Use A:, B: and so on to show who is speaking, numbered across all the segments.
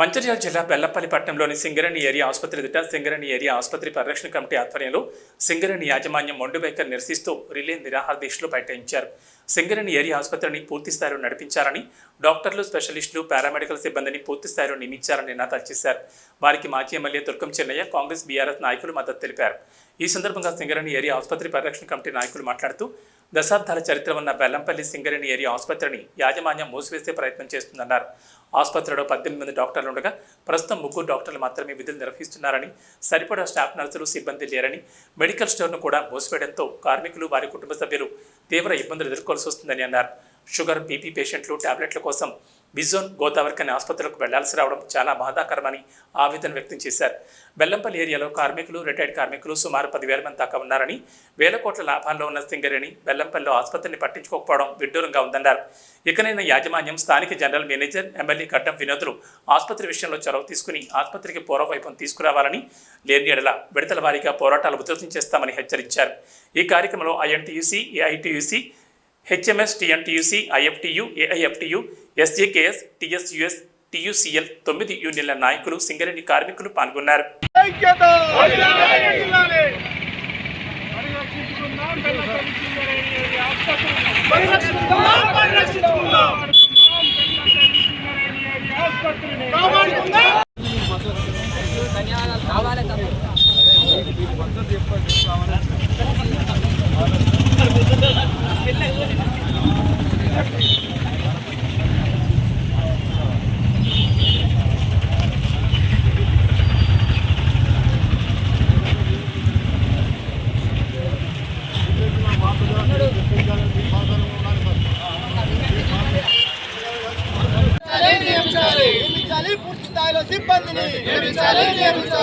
A: మంచిర్యాల జిల్లా బెల్లపల్లి పట్టణంలోని సింగరేణి ఏరియా ఆసుపత్రి ఎదుట సింగరేణి ఏరియా ఆసుపత్రి పరిరక్షణ కమిటీ ఆధ్వర్యంలో సింగరేణి యాజమాన్యం మొండుబైకర్ నిరసిస్తూ రిలే నిరాహార దీక్షలు బైఠాయించారు. సింగరేణి ఏరియా ఆసుపత్రిని పూర్తిస్థాయిలో నడిపించారని డాక్టర్లు స్పెషలిస్టులు పారామెడికల్ సిబ్బందిని పూర్తిస్థాయిలో నియమించారని నినాదాలు చేశారు. వారికి మాజీ MLA Durgam Chennaiah Congress BRS నాయకులు మద్దతు తెలిపారు. ఈ సందర్భంగా సింగరేణి ఏరియా ఆసుపత్రి పరిరక్షణ కమిటీ నాయకులు మాట్లాడుతూ దశాబ్దాల చరిత్ర ఉన్న బెల్లంపల్లి సింగరేణి ఏరియా ఆసుపత్రిని యాజమాన్యం మూసివేసే ప్రయత్నం చేస్తుందన్నారు. ఆసుపత్రిలో పద్దెనిమిది మంది డాక్టర్లు ఉండగా ప్రస్తుతం ముగ్గురు డాక్టర్లు మాత్రమే విధులు నిర్వహిస్తున్నారని సరిపడా స్టాఫ్ నర్సులు సిబ్బంది లేరని మెడికల్ స్టోర్ను కూడా మూసివేయడంతో కార్మికులు వారి కుటుంబ సభ్యులు తీవ్ర ఇబ్బందులు ఎదుర్కోవాల్సి వస్తుందని అన్నారు. షుగర్ బీపీ పేషెంట్లు టాబ్లెట్ల కోసం బిజోన్ గోదావరికని ఆసుపత్రులకు వెళ్ళాల్సి రావడం చాలా బాధాకరమని ఆవేదన వ్యక్తం చేశారు. బెల్లంపల్లి ఏరియాలో కార్మికులు రిటైర్డ్ కార్మికులు సుమారు పదివేల మంది దాకా ఉన్నారని వేల కోట్ల లాభాల్లో ఉన్న సింగరేణి బెల్లంపల్లిలో ఆసుపత్రిని పట్టించుకోకపోవడం విడ్డూరంగా ఉందన్నారు. ఇకనైనా యాజమాన్యం స్థానిక జనరల్ మేనేజర్ ఎమ్మెల్యే గడ్డం వినోదులు ఆసుపత్రి విషయంలో చొరవ తీసుకుని ఆసుపత్రికి పూర్వవైపం తీసుకురావాలని లేని ఎడల విడతల వారీగా పోరాటాలు ఉధృతం చేస్తామని హెచ్చరించారు. ఈ కార్యక్రమంలో INTUC AITUC HMS TNTUC IFTU AIFTU SJKS TSUS TUCL తొమ్మిది యూనియన్ల నాయకులు సింగరేణి కార్మికులు పాల్గొన్నారు.
B: ఐక్యత వర్ధిల్లాలి. పరిరక్షించుకుందాం బెల్లపల్లి సింగరేణి ఏరియా ఆసుపత్రిని. పరిరక్షించుకుందాం, పరిరక్షించుకుందాం. బెల్లపల్లి సింగరేణి ఏరియా ఆసుపత్రిని. కాపాడుకుందాం.
C: నియమించాలి పూర్తి స్థాయిలో సిబ్బందిని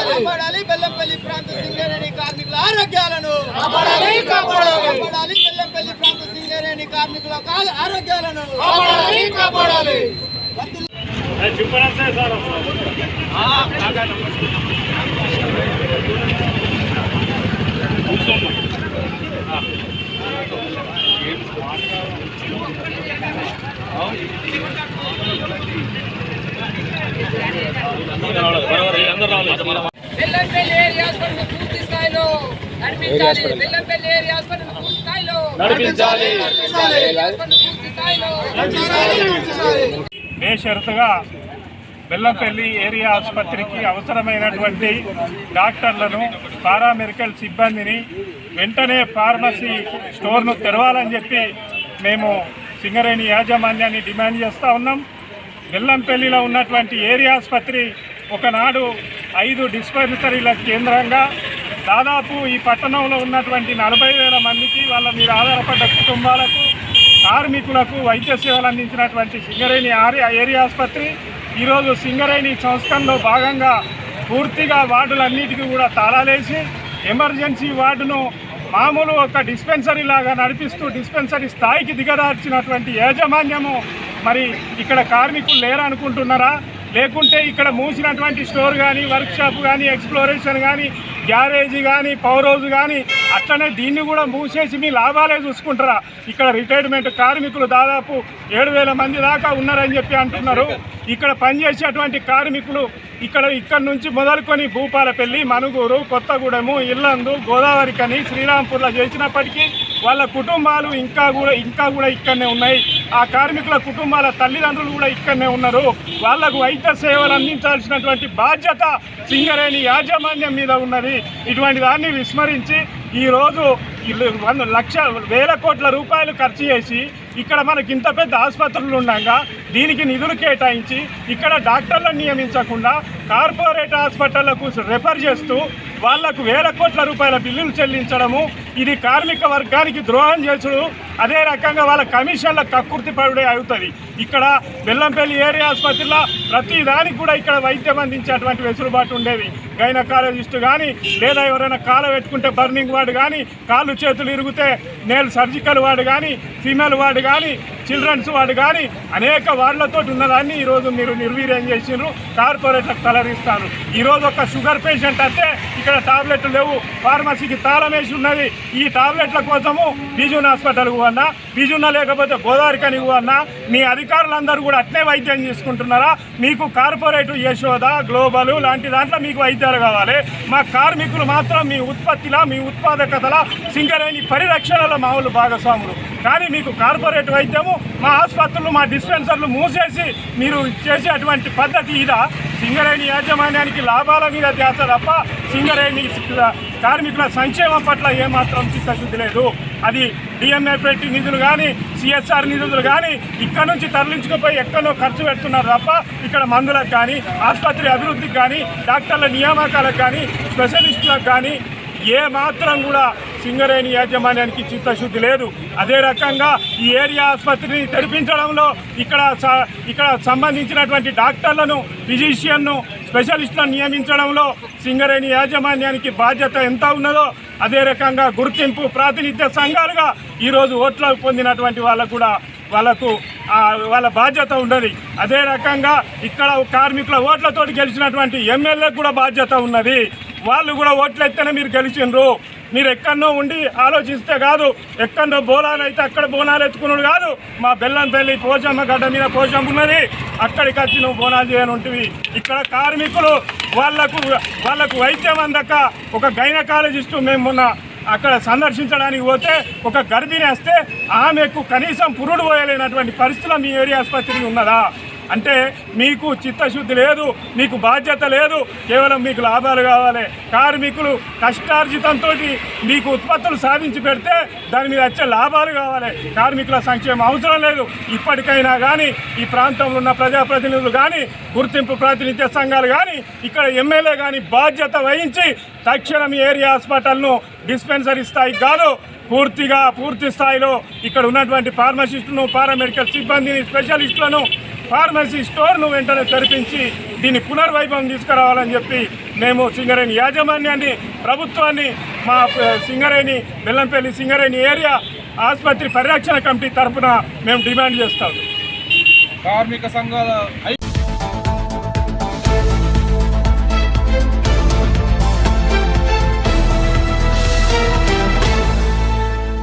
C: కాపాడాలి. బెల్లంపల్లి ప్రాంత సింగరేణి కార్మికుల ఆరోగ్యాలను కాపాడాలి కాపాడాలి. బెల్లంపల్లి ప్రాంత సింగరేణి కార్మికుల ఆరోగ్యాలను కాపాడాలి
B: ఏ,
D: బెల్లంపల్లి ఏరియా హాస్పిటల్ పూర్తి స్థాయిలో నడిపించాలి బెల్లంపల్లి ఏరియా హాస్పిటల్ పూర్తి స్థాయిలో
B: నడిపించాలి.
D: పూర్తి స్థాయిలో
B: బేషరతుగా బెల్లంపల్లి ఏరియా ఆసుపత్రికి అవసరమైనటువంటి డాక్టర్లను పారామెడికల్ సిబ్బందిని వెంటనే ఫార్మసీ స్టోర్ను తెరవాలని చెప్పి మేము సింగరేణి యాజమాన్యాన్ని డిమాండ్ చేస్తూ ఉన్నాం బెల్లంపల్లిలో ఉన్నటువంటి ఏరియా ఆసుపత్రి ఒకనాడు ఐదు డిస్పెన్సరీల కేంద్రంగా దాదాపు ఈ పట్టణంలో ఉన్నటువంటి నలభై వేల మందికి వాళ్ళ మీద ఆధారపడ్డ కుటుంబాలకు కార్మికులకు వైద్య సేవలు అందించినటువంటి సింగరేణి ఆరి- ఏరియా ఆసుపత్రి ఈరోజు సింగరేణి సంస్కరణలో భాగంగా పూర్తిగా వార్డులన్నిటికీ కూడా తాళాలేసి ఎమర్జెన్సీ వార్డును మామూలు ఒక డిస్పెన్సరీ లాగా నడిపిస్తూ డిస్పెన్సరీ స్థాయికి దిగదార్చినటువంటి యాజమాన్యము మరి ఇక్కడ కార్మికులు లేరనుకుంటున్నారా లేకుంటే ఇక్కడ మూసినటువంటి స్టోర్ కానీ వర్క్షాప్ కానీ ఎక్స్ప్లోరేషన్ కానీ గ్యారేజీ కానీ పవర్ కానీ అట్లనే దీన్ని కూడా మూసేసి మీ లాభాలే చూసుకుంటారా? ఇక్కడ రిటైర్మెంట్ కార్మికులు దాదాపు ఏడు వేల మంది దాకా ఉన్నారని చెప్పి అంటున్నారు. ఇక్కడ పనిచేసేటువంటి కార్మికులు ఇక్కడ ఇక్కడ నుంచి మొదలుకొని భూపాలపల్లి మనుగూరు కొత్తగూడెము ఇల్లందు గోదావరికని శ్రీరాంపూర్లో చేసినప్పటికీ వాళ్ళ కుటుంబాలు ఇంకా కూడా ఇంకా కూడా ఇక్కడనే ఉన్నాయి. ఆ కార్మికుల కుటుంబాల తల్లిదండ్రులు కూడా ఇక్కడనే ఉన్నారు. వాళ్ళకు వైద్య సేవలు అందించాల్సినటువంటి బాధ్యత సింగరేణి యాజమాన్యం మీద ఉన్నది. ఇటువంటి దాన్ని విస్మరించి ఈరోజు వంద లక్ష వేల కోట్ల రూపాయలు ఖర్చు చేసి ఇక్కడ మనకి ఇంత పెద్ద ఆసుపత్రులు ఉండగా దీనికి నిధులు కేటాయించి ఇక్కడ డాక్టర్లను నియమించకుండా కార్పొరేట్ హాస్పిటళ్ళకు రెఫర్ చేస్తూ వాళ్ళకు వేల కోట్ల రూపాయల బిల్లులు చెల్లించడము ఇది కార్మిక వర్గానికి ద్రోహం చేసుడు అదే రకంగా వాళ్ళ కమిషన్ల కక్కుర్తి పడుడే అవుతుంది. ఇక్కడ బెల్లంపల్లి ఏరియా ఆసుపత్రిలో ప్రతి దానికి కూడా ఇక్కడ వైద్యం అందించేటువంటి వెసులుబాటు ఉండేది. గైనకాలజిస్ట్ కానీ లేదా ఎవరైనా కాల పెట్టుకుంటే బర్నింగ్ వార్డు కానీ కాళ్ళు చేతులు ఇరిగితే నేల్ సర్జికల్ వార్డు కానీ ఫీమేల్ వార్డు కానీ చిల్డ్రన్స్ వార్డు కానీ అనేక వార్డులతో ఉన్నదాన్ని ఈరోజు మీరు నిర్వీర్యం చేసిండ్రు. కార్పొరేట్లకు తలరిస్తాను ఈరోజు ఒక షుగర్ పేషెంట్ అంటే ఇక్కడ టాబ్లెట్లు లేవు. ఫార్మసీకి తాళం వేసి ఉన్నది. ఈ టాబ్లెట్ల కోసము బిజున్ హాస్పిటల్కు అన్నా బిజున్న లేకపోతే గోదావరికని అన్నా మీ అధికారులందరూ కూడా అట్నే వైద్యం చేసుకుంటున్నారా? మీకు కార్పొరేట్ యశోద గ్లోబల్ లాంటి దాంట్లో మీకు వైద్యాలు కావాలి. మా కార్మికులు మాత్రం మీ ఉత్పత్తిలా మీ ఉత్పాదకతల సింగరేణి పరిరక్షణలో మామూలు భాగస్వాములు. కానీ మీకు కార్పొరేట్ వైద్యము మా ఆసుపత్రులు మా డిస్పెన్సర్లు మూసేసి మీరు చేసే అటువంటి పద్ధతి ఇదా? సింగరేణి యాజమాన్యానికి లాభాల మీద ధ్యాస తప్ప సింగరేణి కార్మికుల సంక్షేమం పట్ల ఏమాత్రం చిత్తశుద్ధి లేదు. అది డిఎంఏ పెట్టి నిధులు కానీ సిఎస్ఆర్ నిధులు కానీ ఇక్కడ నుంచి తరలించుకుపోయి ఎక్కడో ఖర్చు పెడుతున్నారు తప్ప ఇక్కడ మందులకు కానీ ఆసుపత్రి అభివృద్ధికి కానీ డాక్టర్ల నియామకాలకు కానీ స్పెషలిస్టులకు కానీ ఏ మాత్రం కూడా సింగరేణి యాజమాన్యానికి చిత్తశుద్ధి లేదు. అదే రకంగా ఈ ఏరియా ఆసుపత్రిని తెరిపించడంలో ఇక్కడ స- ఇక్కడ సంబంధించినటువంటి డాక్టర్లను ఫిజిషియన్ను స్పెషలిస్టులను నియమించడంలో సింగరేణి యాజమాన్యానికి బాధ్యత ఎంత ఉన్నదో అదే రకంగా గుర్తింపు ప్రాతినిధ్య సంఘాలుగా ఈరోజు ఓట్లు పొందినటువంటి వాళ్ళకు కూడా వాళ్ళకు వాళ్ళ బాధ్యత ఉన్నది. అదే రకంగా ఇక్కడ కార్మికుల ఓట్లతోటి గెలిచినటువంటి ఎమ్మెల్యేలకు కూడా బాధ్యత ఉన్నది. వాళ్ళు కూడా ఓట్లు ఎత్తేనే మీరు గెలిచిండ్రు. మీరు ఎక్కడో ఉండి ఆలోచిస్తే కాదు ఎక్కడో బోనాలు అయితే అక్కడ బోనాలు ఎత్తుకున్నాడు కాదు. మా బెల్లంపల్లి పోచమ్మ గడ్డ మీద పోచమ్మ ఉన్నది. అక్కడికి వచ్చి నువ్వు బోనాలు చేయని ఉంటుంది ఇక్కడ కార్మికులు వాళ్ళకు వాళ్ళకు వైద్యం అందక ఒక గైనకాలజిస్టు మేము మొన్న అక్కడ సందర్శించడానికి పోతే ఒక గర్భిణి వస్తే ఆమెకు కనీసం పురుడు పోయలేనటువంటి పరిస్థితులు మీ ఏరియా ఆసుపత్రికి ఉన్నదా? అంటే మీకు చిత్తశుద్ధి లేదు మీకు బాధ్యత లేదు కేవలం మీకు లాభాలు కావాలి. కార్మికులు కష్టార్జితంతో మీకు ఉత్పత్తులు సాధించి పెడితే దాని మీద వచ్చే లాభాలు కావాలి. కార్మికుల సంక్షేమం అవసరం లేదు. ఇప్పటికైనా కానీ ఈ ప్రాంతంలో ఉన్న ప్రజాప్రతినిధులు కానీ గుర్తింపు ప్రాతినిధ్య సంఘాలు కానీ ఇక్కడ ఎమ్మెల్యే కానీ బాధ్యత వహించి తక్షణం ఏరియా హాస్పిటల్ను డిస్పెన్సరీ స్థాయికి కాదు పూర్తిగా పూర్తి స్థాయిలో ఇక్కడ ఉన్నటువంటి ఫార్మసిస్టులను పారామెడికల్ సిబ్బందిని స్పెషలిస్టులను ఫార్మసీ స్టోర్ను వెంటనే తెరిపించి దీన్ని పునర్వైభవం తీసుకురావాలని చెప్పి మేము సింగరేణి యాజమాన్యాన్ని ప్రభుత్వాన్ని మా సింగరేణి బెల్లంపల్లి సింగరేణి ఏరియా ఆసుపత్రి పరిరక్షణ కమిటీ తరఫున మేము డిమాండ్ చేస్తాం.
E: కార్మిక సంఘాల